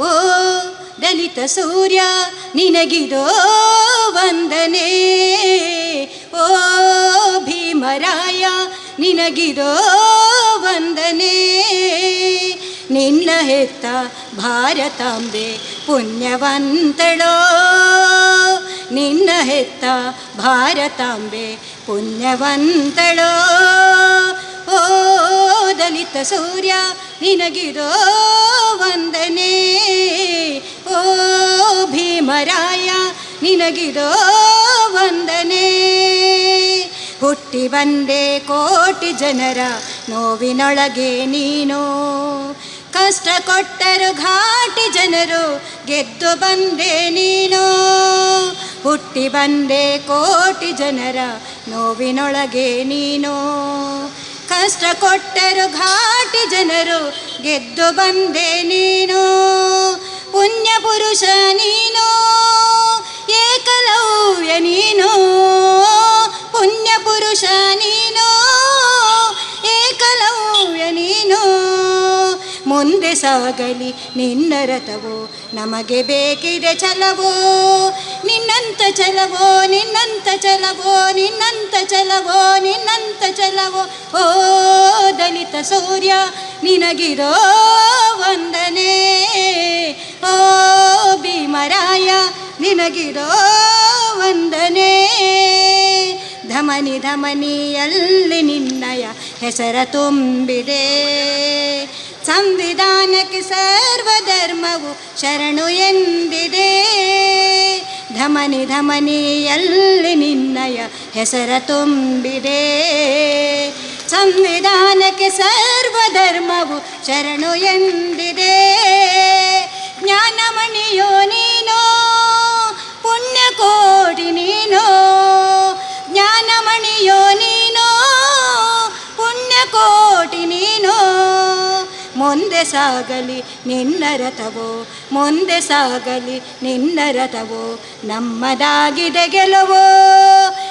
ಓ, ದಲಿತ ಸೂರ್ಯ, ನಿನಗಿದೋ ವಂದನೆ. ಓ, ಭೀಮರಾಯ, ನಿನಗಿದೋ ವಂದನೆ. ನಿನ್ನ ಹೆತ್ತ ಭಾರತಾಂಬೆ ಪುಣ್ಯವಂತಳೋ. ನಿನ್ನ ಹೆತ್ತ ಭಾರತಾಂಬೆ ಪುಣ್ಯವಂತಳೋ. ಓ, ದಲಿತ ಸೂರ್ಯ ನಿನಗಿರೋ ವಂದನೆ. ಓ ಭೀಮರಾಯ, ನಿನಗಿದೋ ವಂದನೆ. ಹುಟ್ಟಿ ಬಂದೆ ಕೋಟಿ ಜನರ ನೋವಿನೊಳಗೆ ನೀನು. ಕಷ್ಟ ಕೊಟ್ಟರು ಘಾಟಿ ಜನರು ಗೆದ್ದು ಬಂದೆ ನೀನು. ಹುಟ್ಟಿ ಬಂದೆ ಕೋಟಿ ಜನರ ನೋವಿನೊಳಗೆ ನೀನು. ಕಷ್ಟ ಕೊಟ್ಟರು ಘಾಟಿ ಜನರು, ಗೆದ್ದು ಬಂದೆ ನೀನು. ಪುಣ್ಯ ಪುರುಷ ನೀನು, ಏಕಲವ್ಯ ನೀನು. ಪುಣ್ಯ ಪುರುಷ ನೀನು, ಏಕಲವ್ಯ ನೀನು. ಮುಂದೆ ಸಾಗಲಿ ನಿನ್ನ ರಥವು, ನಮಗೆ ಬೇಕಿದೆ ಚಲವೋ ನಿನ್ನಂತ ಚಲವೋ ನಿನ್ನಂತ ಚಲವೋ ನಿನ್ನಂತ ಚಲವೋ ನಿನ್ನಂತ ಚಲವೋ ಓ ದಲಿತ ಸೂರ್ಯ, ನಿನಗಿರೋ ವಂದನೆ. ಓ ಭೀಮರಾಯ, ನಿನಗಿರೋ ವಂದನೆ. ಧಮನಿ ಧಮನಿಯಲ್ಲಿ ನಿನ್ನಯ ಹೆಸರ ತುಂಬಿದೆ. ಸಂವಿಧಾನಕ್ಕೆ ಸರ್ವಧರ್ಮವು ಶರಣು ಎಂದಿದೆ. ಧಮನಿ ಧಮನಿಯಲ್ಲಿ ನಿನ್ನಯ ಹೆಸರ ತುಂಬಿದೆ. ಸಂವಿಧಾನಕ್ಕೆ ಸರ್ವಧರ್ಮವು ಶರಣು ಎಂದಿದೆ. ಜ್ಞಾನಮಣಿಯೋ ನೀನೋ, ಪುಣ್ಯಕೋಟಿ ನೀನೋ, ಜ್ಞಾನಮಣಿಯೋ ನೀನೋ, ಪುಣ್ಯಕೋಟಿ ನೀನು. ಮುಂದೆ ಸಾಗಲಿ ನಿನ್ನ ರಥವೋ, ಮುಂದೆ ಸಾಗಲಿ ನಿನ್ನ ರಥವೋ, ನಮ್ಮದಾಗಿದೆ ಗೆಲುವು.